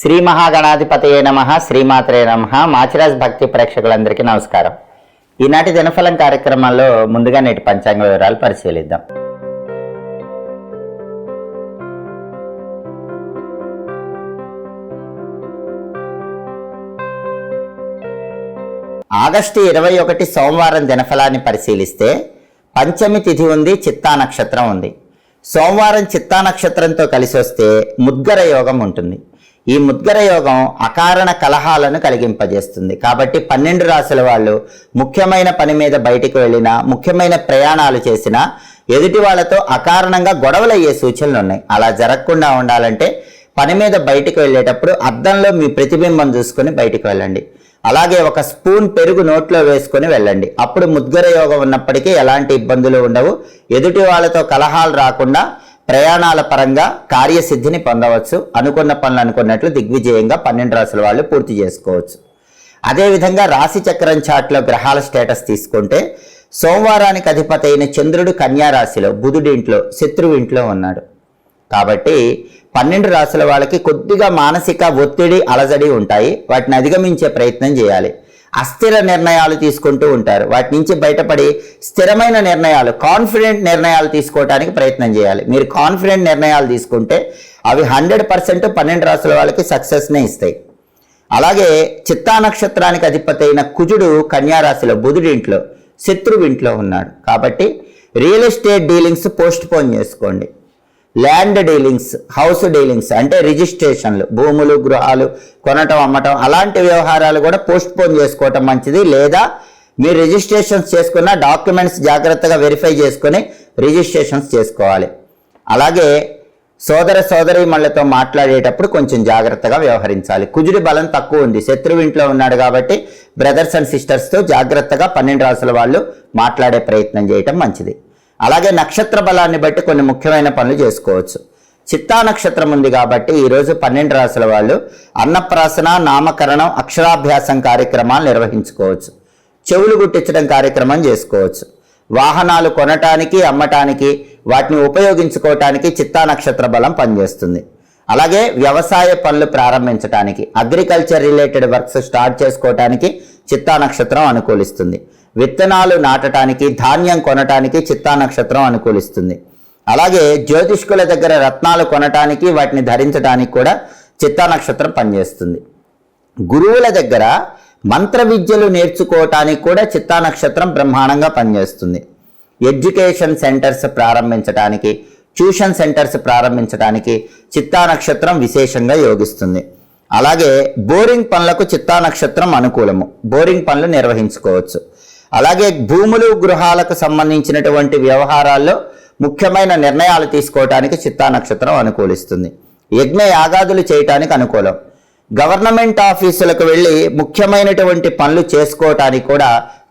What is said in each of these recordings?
శ్రీ మహాగణాధిపతయే నమ శ్రీమాత్రే నమ. మాచిరాజ్ భక్తి ప్రేక్షకులందరికీ నమస్కారం. ఈనాటి దినఫలం కార్యక్రమాల్లో ముందుగా నేటి పంచాంగ వివరాలు పరిశీలిద్దాం. ఆగస్టు ఇరవై ఒకటి సోమవారం దినఫలాన్ని పరిశీలిస్తే పంచమి తిథి ఉంది చిత్తా నక్షత్రం ఉంది. సోమవారం చిత్తా నక్షత్రంతో కలిసి వస్తే ముద్గర యోగం ఉంటుంది. ఈ ముద్గర యోగం అకారణ కలహాలను కలిగింపజేస్తుంది. కాబట్టి పన్నెండు రాశుల వాళ్ళు ముఖ్యమైన పని మీద బయటికి వెళ్ళినా ముఖ్యమైన ప్రయాణాలు చేసినా ఎదుటి వాళ్ళతో అకారణంగా గొడవలు అయ్యే సూచనలు ఉన్నాయి అలా జరగకుండా ఉండాలంటే పని మీద బయటికి వెళ్ళేటప్పుడు అద్దంలో మీ ప్రతిబింబం చూసుకొని బయటికి వెళ్ళండి. అలాగే ఒక స్పూన్ పెరుగు నోట్లో వేసుకొని వెళ్ళండి. అప్పుడు ముద్గర యోగం ఉన్నప్పటికీ ఎలాంటి ఇబ్బందులు ఉండవు. ఎదుటి వాళ్ళతో కలహాలు రాకుండా ప్రయాణాల పరంగా కార్యసిద్ధిని పొందవచ్చు. అనుకున్న పనులు అనుకున్నట్లు దిగ్విజయంగా పన్నెండు రాసుల వాళ్ళు పూర్తి చేసుకోవచ్చు. అదేవిధంగా రాశి చక్రం చాట్లో గ్రహాల స్టేటస్ తీసుకుంటే సోమవారానికి అధిపతి అయిన చంద్రుడు కన్యా రాశిలో బుధుడి ఇంట్లో శత్రువు ఇంట్లో ఉన్నాడు. కాబట్టి పన్నెండు రాశుల వాళ్ళకి కొద్దిగా మానసిక ఒత్తిడి అలజడి ఉంటాయి. వాటిని అధిగమించే ప్రయత్నం చేయాలి. అస్థిర నిర్ణయాలు తీసుకుంటూ ఉంటారు. వాటి నుంచి బయటపడి స్థిరమైన నిర్ణయాలు కాన్ఫిడెంట్ నిర్ణయాలు తీసుకోవడానికి ప్రయత్నం చేయాలి. మీరు కాన్ఫిడెంట్ నిర్ణయాలు తీసుకుంటే అవి హండ్రెడ్ పర్సెంట్ పన్నెండు రాసుల వాళ్ళకి సక్సెస్నే ఇస్తాయి. అలాగే చిత్తా నక్షత్రానికి అధిపతి అయిన కుజుడు కన్యారాశిలో బుధుడి ఇంట్లో శత్రువు ఇంట్లో ఉన్నాడు. కాబట్టి real estate dealings postpone చేసుకోండి. ల్యాండ్ డీలింగ్స్ హౌస్ డీలింగ్స్ అంటే రిజిస్ట్రేషన్లు భూములు గృహాలు కొనటం అమ్మటం అలాంటి వ్యవహారాలు కూడా పోస్ట్ పోన్ చేసుకోవటం మంచిది. లేదా మీరు రిజిస్ట్రేషన్స్ చేసుకున్న డాక్యుమెంట్స్ జాగ్రత్తగా వెరిఫై చేసుకొని రిజిస్ట్రేషన్స్ చేసుకోవాలి. అలాగే సోదర సోదరీమణులతో మాట్లాడేటప్పుడు కొంచెం జాగ్రత్తగా వ్యవహరించాలి. కుజుడి బలం తక్కువ ఉంది. శత్రువు ఇంట్లో ఉన్నాడు కాబట్టి బ్రదర్స్ అండ్ సిస్టర్స్తో జాగ్రత్తగా పన్నెండు రాసుల వాళ్ళు మాట్లాడే ప్రయత్నం చేయటం మంచిది. అలాగే నక్షత్ర బలాన్ని బట్టి కొన్ని ముఖ్యమైన పనులు చేసుకోవచ్చు. చిత్తా నక్షత్రం ఉంది కాబట్టి ఈరోజు పన్నెండు రాసుల వాళ్ళు అన్నప్రాసన నామకరణం అక్షరాభ్యాసం కార్యక్రమాలు నిర్వహించుకోవచ్చు. చెవులు గుట్టించడం కార్యక్రమం చేసుకోవచ్చు. వాహనాలు కొనటానికి అమ్మటానికి వాటిని ఉపయోగించుకోవటానికి చిత్తా నక్షత్ర బలం పనిచేస్తుంది. అలాగే వ్యవసాయ పనులు ప్రారంభించడానికి అగ్రికల్చర్ రిలేటెడ్ వర్క్స్ స్టార్ట్ చేసుకోవటానికి చిత్తా నక్షత్రం అనుకూలిస్తుంది. విత్తనాలు నాటడానికి ధాన్యం కొనటానికి చిత్తా నక్షత్రం అనుకూలిస్తుంది. అలాగే జ్యోతిష్కుల దగ్గర రత్నాలు కొనటానికి వాటిని ధరించడానికి కూడా చిత్తా నక్షత్రం పనిచేస్తుంది. గురువుల దగ్గర మంత్ర విద్యలు నేర్చుకోవటానికి కూడా చిత్తా నక్షత్రం బ్రహ్మాండంగా పనిచేస్తుంది. ఎడ్యుకేషన్ సెంటర్స్ ప్రారంభించడానికి ట్యూషన్ సెంటర్స్ ప్రారంభించడానికి చిత్తా నక్షత్రం విశేషంగా యోగిస్తుంది. అలాగే బోరింగ్ పనులకు చిత్తా నక్షత్రం అనుకూలము. బోరింగ్ పనులు నిర్వహించుకోవచ్చు. అలాగే భూములు గృహాలకు సంబంధించినటువంటి వ్యవహారాల్లో ముఖ్యమైన నిర్ణయాలు తీసుకోవటానికి చిత్తా నక్షత్రం అనుకూలిస్తుంది. యజ్ఞ యాగాదులు చేయటానికి అనుకూలం. గవర్నమెంట్ ఆఫీసులకు వెళ్ళి ముఖ్యమైనటువంటి పనులు చేసుకోవటానికి కూడా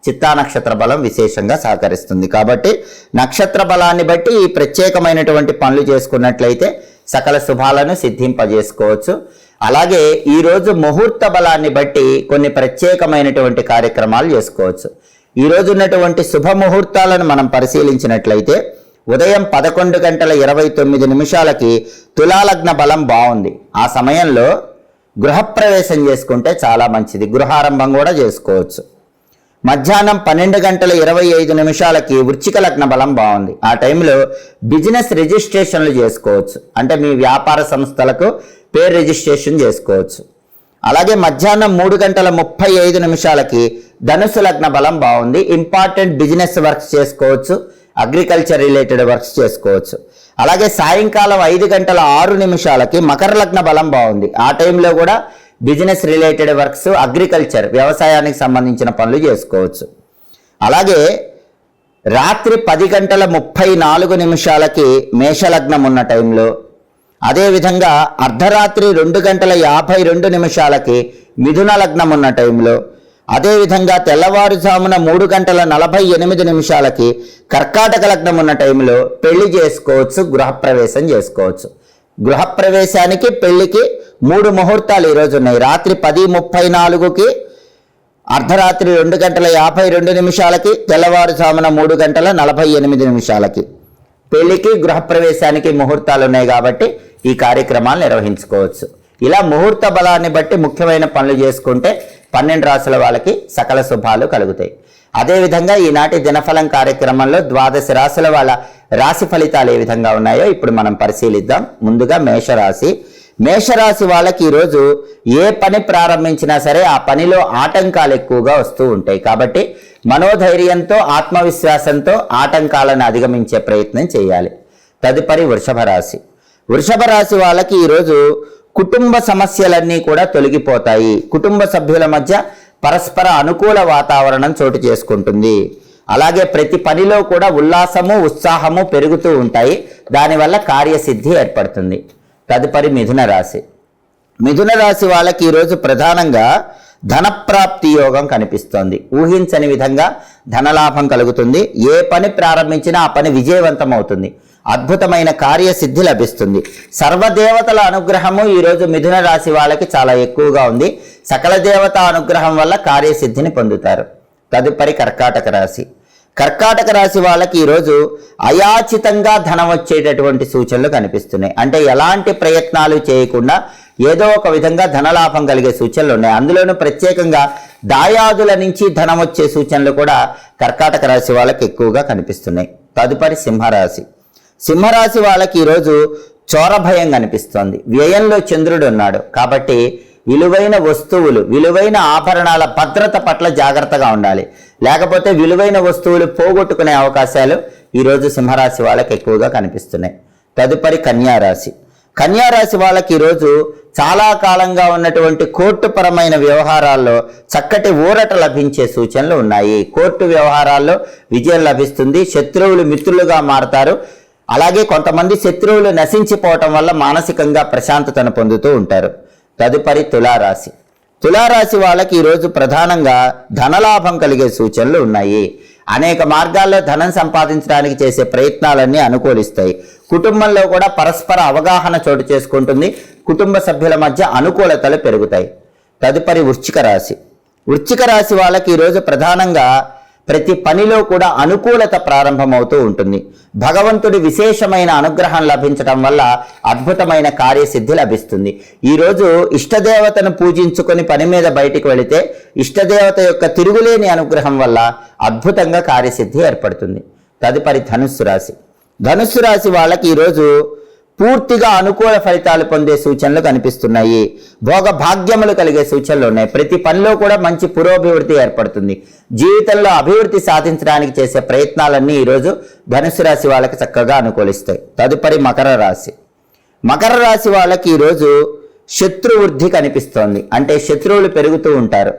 చిత్తా నక్షత్ర బలం విశేషంగా సహకరిస్తుంది. కాబట్టి నక్షత్ర బలాన్ని బట్టి ఈ ప్రత్యేకమైనటువంటి పనులు చేసుకున్నట్లయితే సకల శుభాలను సిద్ధింపజేసుకోవచ్చు. అలాగే ఈరోజు ముహూర్త బలాన్ని బట్టి కొన్ని ప్రత్యేకమైనటువంటి కార్యక్రమాలు చేసుకోవచ్చు. ఈరోజు ఉన్నటువంటి శుభ ముహూర్తాలను మనం పరిశీలించినట్లయితే ఉదయం పదకొండు గంటల ఇరవై తొమ్మిది నిమిషాలకి తులాలగ్న బలం బాగుంది ఆ సమయంలో గృహప్రవేశం చేసుకుంటే చాలా మంచిది. గృహారంభం కూడా చేసుకోవచ్చు. మధ్యాహ్నం పన్నెండు గంటల ఇరవై ఐదు నిమిషాలకి వృచ్చిక లగ్న బలం బాగుంది ఆ టైంలో బిజినెస్ రిజిస్ట్రేషన్లు చేసుకోవచ్చు. అంటే మీ వ్యాపార సంస్థలకు పేరు రిజిస్ట్రేషన్ చేసుకోవచ్చు. అలాగే మధ్యాహ్నం మూడు గంటల ముప్పై ఐదు నిమిషాలకి ధనుసు లగ్న బలం బాగుంది. ఇంపార్టెంట్ బిజినెస్ వర్క్స్ చేసుకోవచ్చు. అగ్రికల్చర్ రిలేటెడ్ వర్క్స్ చేసుకోవచ్చు. అలాగే సాయంకాలం ఐదు గంటల ఆరు నిమిషాలకి మకర లగ్న బలం బాగుంది. ఆ టైంలో కూడా బిజినెస్ రిలేటెడ్ వర్క్స్ అగ్రికల్చర్ వ్యవసాయానికి సంబంధించిన పనులు చేసుకోవచ్చు. అలాగే రాత్రి పది గంటల ముప్పై నాలుగు నిమిషాలకి మేషలగ్నం ఉన్న టైంలో అదేవిధంగా అర్ధరాత్రి రెండు గంటల యాభై రెండు నిమిషాలకి మిథున లగ్నం ఉన్న టైంలో అదేవిధంగా తెల్లవారుజామున మూడు గంటల నలభై ఎనిమిది నిమిషాలకి కర్కాటక లగ్నం ఉన్న టైంలో పెళ్ళి చేసుకోవచ్చు గృహప్రవేశం చేసుకోవచ్చు. గృహప్రవేశానికి పెళ్ళికి మూడు ముహూర్తాలు ఈరోజు ఉన్నాయి. రాత్రి పది ముప్పై నాలుగుకి అర్ధరాత్రి రెండు గంటల యాభై రెండు నిమిషాలకి తెల్లవారుజామున మూడు గంటల నలభై ఎనిమిది నిమిషాలకి. పెళ్ళికి గృహప్రవేశానికి ముహూర్తాలు ఉన్నాయి కాబట్టి ఈ కార్యక్రమాలు నిర్వహించుకోవచ్చు. ఇలా ముహూర్త బలాన్ని బట్టి ముఖ్యమైన పనులు చేసుకుంటే పన్నెండు రాసుల వాళ్ళకి సకల శుభాలు కలుగుతాయి. అదేవిధంగా ఈనాటి దినఫలం కార్యక్రమంలో ద్వాదశ రాశుల వాళ్ళ రాశి ఫలితాలు ఏ విధంగా ఉన్నాయో ఇప్పుడు మనం పరిశీలిద్దాం. ముందుగా మేషరాశి. మేషరాశి వాళ్ళకి ఈరోజు ఏ పని ప్రారంభించినా సరే ఆ పనిలో ఆటంకాలు ఎక్కువగా వస్తూ ఉంటాయి. కాబట్టి మనోధైర్యంతో ఆత్మవిశ్వాసంతో ఆటంకాలను అధిగమించే ప్రయత్నం చేయాలి. తదుపరి వృషభ రాశి వృషభ రాశి వాళ్ళకి ఈరోజు కుటుంబ సమస్యలన్నీ కూడా తొలగిపోతాయి. కుటుంబ సభ్యుల మధ్య పరస్పర అనుకూల వాతావరణం చోటు చేసుకుంటుంది. అలాగే ప్రతి పనిలో కూడా ఉల్లాసము ఉత్సాహము పెరుగుతూ ఉంటాయి. దానివల్ల కార్యసిద్ధి ఏర్పడుతుంది. తదుపరి మిథున రాశి. మిథున రాశి వాళ్ళకి ఈరోజు ప్రధానంగా ధనప్రాప్తి యోగం కనిపిస్తోంది. ఊహించని విధంగా ధనలాభం కలుగుతుంది. ఏ పని ప్రారంభించినా ఆ పని విజయవంతం అవుతుంది. అద్భుతమైన కార్యసిద్ధి లభిస్తుంది. సర్వదేవతల అనుగ్రహము ఈరోజు మిథున రాశి వాళ్ళకి చాలా ఎక్కువగా ఉంది. సకల దేవత అనుగ్రహం వల్ల కార్యసిద్ధిని పొందుతారు. తదుపరి కర్కాటక రాశి. కర్కాటక రాశి వాళ్ళకి ఈరోజు అయాచితంగా ధనం వచ్చేటటువంటి సూచనలు కనిపిస్తున్నాయి. అంటే ఎలాంటి ప్రయత్నాలు చేయకుండా ఏదో ఒక విధంగా ధనలాభం కలిగే సూచనలు ఉన్నాయి. అందులోనూ ప్రత్యేకంగా దాయాదుల నుంచి ధనం వచ్చే సూచనలు కూడా కర్కాటక రాశి వాళ్ళకి ఎక్కువగా కనిపిస్తున్నాయి. తదుపరి సింహరాశి. సింహరాశి వాళ్ళకి ఈరోజు చోర భయం కనిపిస్తోంది. వ్యయంలో చంద్రుడు ఉన్నాడు. కాబట్టి విలువైన వస్తువులు విలువైన ఆభరణాల భద్రత పట్ల జాగ్రత్తగా ఉండాలి. లేకపోతే విలువైన వస్తువులు పోగొట్టుకునే అవకాశాలు ఈరోజు సింహరాశి వాళ్ళకి ఎక్కువగా కనిపిస్తున్నాయి. తదుపరి కన్యారాశి. కన్యారాశి వాళ్ళకి ఈరోజు చాలా కాలంగా ఉన్నటువంటి కోర్టుపరమైన వ్యవహారాల్లో చక్కటి ఊరట లభించే సూచనలు ఉన్నాయి. కోర్టు వ్యవహారాల్లో విజయం లభిస్తుంది. శత్రువులు మిత్రులుగా మారతారు. అలాగే కొంతమంది శత్రువులు నశించిపోవటం వల్ల మానసికంగా ప్రశాంతతను పొందుతూ ఉంటారు. తదుపరి తులారాశి. తులారాశి వాళ్ళకి ఈరోజు ప్రధానంగా ధనలాభం కలిగే సూచనలు ఉన్నాయి. అనేక మార్గాల్లో ధనం సంపాదించడానికి చేసే ప్రయత్నాలన్నీ అనుకూలిస్తాయి. కుటుంబంలో కూడా పరస్పర అవగాహన చోటు చేసుకుంటుంది. కుటుంబ సభ్యుల మధ్య అనుకూలతలు పెరుగుతాయి. తదుపరి వృశ్చిక రాశి. వృశ్చిక రాశి వాళ్ళకి ఈరోజు ప్రధానంగా ప్రతి పనిలో కూడా అనుకూలత ప్రారంభమవుతూ ఉంటుంది. భగవంతుడి విశేషమైన అనుగ్రహం లభించడం వల్ల అద్భుతమైన కార్యసిద్ధి లభిస్తుంది. ఈరోజు ఇష్టదేవతను పూజించుకొని పని మీద బయటికి వెళితే ఇష్టదేవత యొక్క తిరుగులేని అనుగ్రహం వల్ల అద్భుతంగా కార్యసిద్ధి ఏర్పడుతుంది. తదుపరి ధనుస్సు రాశి. ధనుస్సు రాశి వాళ్ళకి ఈరోజు పూర్తిగా అనుకూల ఫలితాలు పొందే సూచనలు కనిపిస్తున్నాయి. భోగ భాగ్యములు కలిగే సూచనలు ఉన్నాయి. ప్రతి పనిలో కూడా మంచి పురోభివృద్ధి ఏర్పడుతుంది. జీవితంలో అభివృద్ధి సాధించడానికి చేసే ప్రయత్నాలన్నీ ఈరోజు ధనుసు రాశి వాళ్ళకి చక్కగా అనుకూలిస్తాయి. తదుపరి మకర రాశి. మకర రాశి వాళ్ళకి ఈరోజు శత్రువృద్ధి కనిపిస్తోంది. అంటే శత్రువులు పెరుగుతూ ఉంటారు.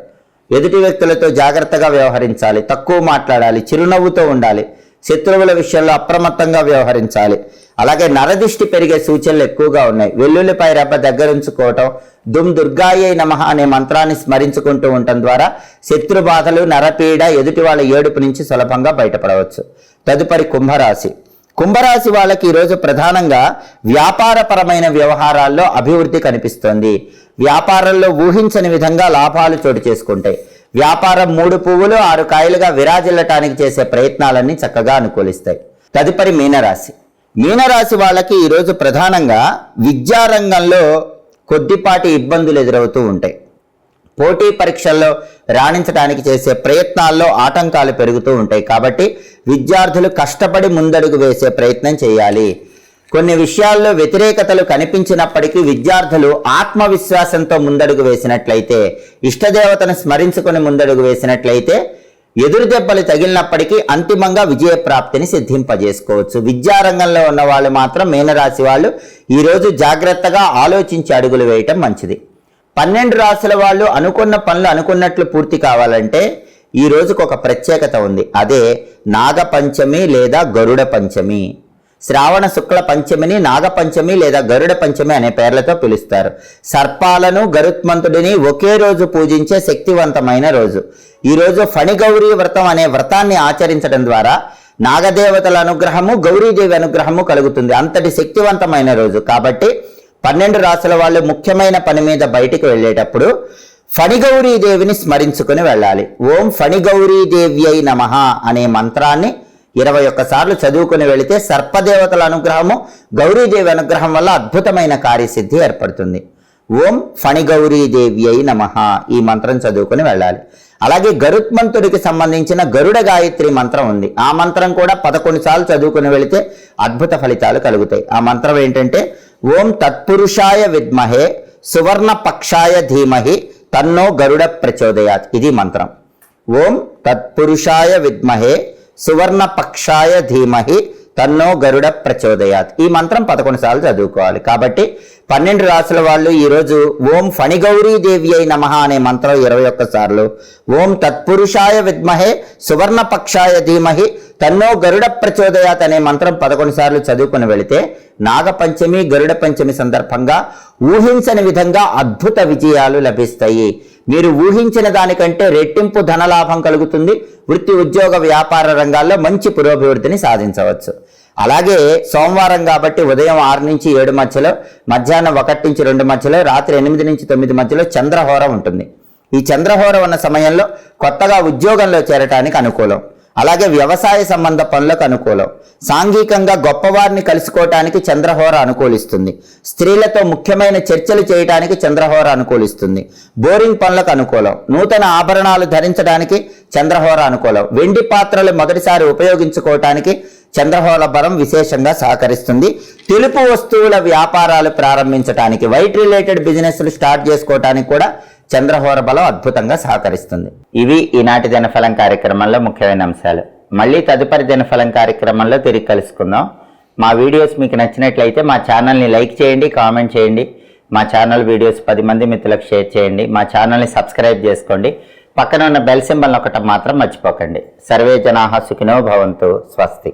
ఎదుటి వ్యక్తులతో జాగ్రత్తగా వ్యవహరించాలి. తక్కువ మాట్లాడాలి. చిరునవ్వుతో ఉండాలి. శత్రువుల విషయంలో అప్రమత్తంగా వ్యవహరించాలి. అలాగే నరదిష్టి పెరిగే సూచనలు ఎక్కువగా ఉన్నాయి. వెల్లుల్లిపై రెబ్బ దగ్గరుంచుకోవటం దుమ్ దుర్గాయే నమః అనే మంత్రాన్ని స్మరించుకుంటూ ఉండటం ద్వారా శత్రు బాధలు నరపీడ ఎదుటి వాళ్ళ ఏడుపు నుంచి సులభంగా బయటపడవచ్చు. తదుపరి కుంభరాశి. కుంభరాశి వాళ్ళకి ఈరోజు ప్రధానంగా వ్యాపారపరమైన వ్యవహారాల్లో అభివృద్ధి కనిపిస్తోంది. వ్యాపారంలో ఊహించని విధంగా లాభాలు చోటు చేసుకుంటాయి. వ్యాపారం మూడు పువ్వులు ఆరు కాయలుగా విరాజిల్లటానికి చేసే ప్రయత్నాలన్నీ చక్కగా అనుకూలిస్తాయి. తదుపరి మీనరాశి. మీనరాశి వాళ్ళకి ఈరోజు ప్రధానంగా విద్యారంగంలో కొద్దిపాటి ఇబ్బందులు ఎదురవుతూ ఉంటాయి. పోటీ పరీక్షల్లో రాణించడానికి చేసే ప్రయత్నాల్లో ఆటంకాలు పెరుగుతూ ఉంటాయి కాబట్టి విద్యార్థులు కష్టపడి ముందడుగు వేసే ప్రయత్నం చేయాలి. కొన్ని విషయాల్లో వ్యతిరేకతలు కనిపించినప్పటికీ విద్యార్థులు ఆత్మవిశ్వాసంతో ముందడుగు వేసినట్లయితే ఇష్టదేవతను స్మరించుకుని ముందడుగు వేసినట్లయితే ఎదురు దెబ్బలు తగిలినప్పటికీ అంతిమంగా విజయ ప్రాప్తిని సిద్ధింపజేసుకోవచ్చు. విద్యారంగంలో ఉన్న వాళ్ళు మాత్రం మీనరాశి వాళ్ళు ఈరోజు జాగ్రత్తగా ఆలోచించి అడుగులు వేయటం మంచిది. పన్నెండు రాశుల వాళ్ళు అనుకున్న పనులు అనుకున్నట్లు పూర్తి కావాలంటే ఈ రోజుకు ఒక ప్రత్యేకత ఉంది. అదే నాగపంచమి లేదా గరుడ పంచమి. శ్రావణ శుక్ల పంచమిని నాగపంచమి లేదా గరుడ పంచమి అనే పేర్లతో పిలుస్తారు. సర్పాలను గరుత్మంతుడిని ఒకే రోజు పూజించే శక్తివంతమైన రోజు. ఈ రోజు ఫణిగౌరీ వ్రతం అనే వ్రతాన్ని ఆచరించడం ద్వారా నాగదేవతల అనుగ్రహము గౌరీదేవి అనుగ్రహము కలుగుతుంది. అంతటి శక్తివంతమైన రోజు. కాబట్టి పన్నెండు రాసుల వాళ్ళు ముఖ్యమైన పని మీద బయటికి వెళ్ళేటప్పుడు ఫణిగౌరీదేవిని స్మరించుకుని వెళ్ళాలి. ఓం ఫణిగౌరీ దేవ్యై నమః అనే మంత్రాన్ని ఇరవై ఒక్కసార్లు చదువుకుని వెళితే సర్పదేవతల అనుగ్రహము గౌరీదేవి అనుగ్రహం వల్ల అద్భుతమైన కార్యసిద్ధి ఏర్పడుతుంది. ఓం ఫణిగౌరీదేవి అయి నమ. ఈ మంత్రం చదువుకుని వెళ్ళాలి. అలాగే గరుత్మంతుడికి సంబంధించిన గరుడ గాయత్రి మంత్రం ఉంది. ఆ మంత్రం కూడా పదకొండు సార్లు చదువుకుని వెళితే అద్భుత ఫలితాలు కలుగుతాయి. ఆ మంత్రం ఏంటంటే ఓం తత్పురుషాయ విద్మహే సువర్ణ పక్షాయ ధీమహి తన్నో గరుడ ప్రచోదయాత్. ఇది మంత్రం. ఓం తత్పురుషాయ విద్మహే సువర్ణ పక్షాయ ధీమహి తన్నో గరుడ ప్రచోదయాత్. ఈ మంత్రం పదకొండు సార్లు చదువుకోవాలి. కాబట్టి పన్నెండు రాసుల వాళ్ళు ఈరోజు ఓం ఫణిగౌరీ దేవి అయి నమ అనే మంత్రం ఇరవై ఒక్క సార్లు. ఓం తత్పురుషాయ విద్మహే సువర్ణపక్షాయ ధీమహి తన్నో గరుడ ప్రచోదయాత్ అనే మంత్రం పదకొండు సార్లు చదువుకుని వెళితే నాగపంచమి గరుడ పంచమి సందర్భంగా ఊహించని విధంగా అద్భుత విజయాలు లభిస్తాయి. మీరు ఊహించిన దానికంటే రెట్టింపు ధనలాభం కలుగుతుంది. వృత్తి ఉద్యోగ వ్యాపార రంగాల్లో మంచి పురోభివృద్ధిని సాధించవచ్చు. అలాగే సోమవారం కాబట్టి ఉదయం ఆరు నుంచి ఏడు మధ్యలో మధ్యాహ్నం ఒకటి నుంచి రెండు మధ్యలో రాత్రి ఎనిమిది నుంచి తొమ్మిది మధ్యలో చంద్రహోర ఉంటుంది. ఈ చంద్రహోర ఉన్న సమయంలో కొత్తగా ఉద్యోగంలో చేరటానికి అనుకూలం. అలాగే వ్యవసాయ సంబంధ పనులకు అనుకూలం. సాంఘికంగా గొప్పవారిని కలుసుకోవటానికి చంద్రహోర అనుకూలిస్తుంది. స్త్రీలతో ముఖ్యమైన చర్చలు చేయటానికి చంద్రహోర అనుకూలిస్తుంది. బోరింగ్ పనులకు అనుకూలం. నూతన ఆభరణాలు ధరించడానికి చంద్రహోర అనుకూలం. వెండి పాత్రలు మొదటిసారి ఉపయోగించుకోవటానికి చంద్రహోర బలం విశేషంగా సహకరిస్తుంది. తెలుపు వస్తువుల వ్యాపారాలు ప్రారంభించడానికి వైట్ రిలేటెడ్ బిజినెస్లు స్టార్ట్ చేసుకోవటానికి కూడా చంద్రహోర బలం అద్భుతంగా సహకరిస్తుంది. ఇవి ఈనాటి దినఫలం కార్యక్రమంలో ముఖ్యమైన అంశాలు. మళ్ళీ తదుపరి దినఫలం కార్యక్రమంలో తిరిగి కలుసుకుందాం. మా వీడియోస్ మీకు నచ్చినట్లయితే మా ఛానల్ని లైక్ చేయండి కామెంట్ చేయండి. మా ఛానల్ వీడియోస్ పది మంది మిత్రులకు షేర్ చేయండి. మా ఛానల్ని సబ్స్క్రైబ్ చేసుకోండి. పక్కన ఉన్న బెల్ సింబల్ ఒకటి మాత్రం మర్చిపోకండి. సర్వే జనాహ సుఖినో భవంతు. స్వస్తి.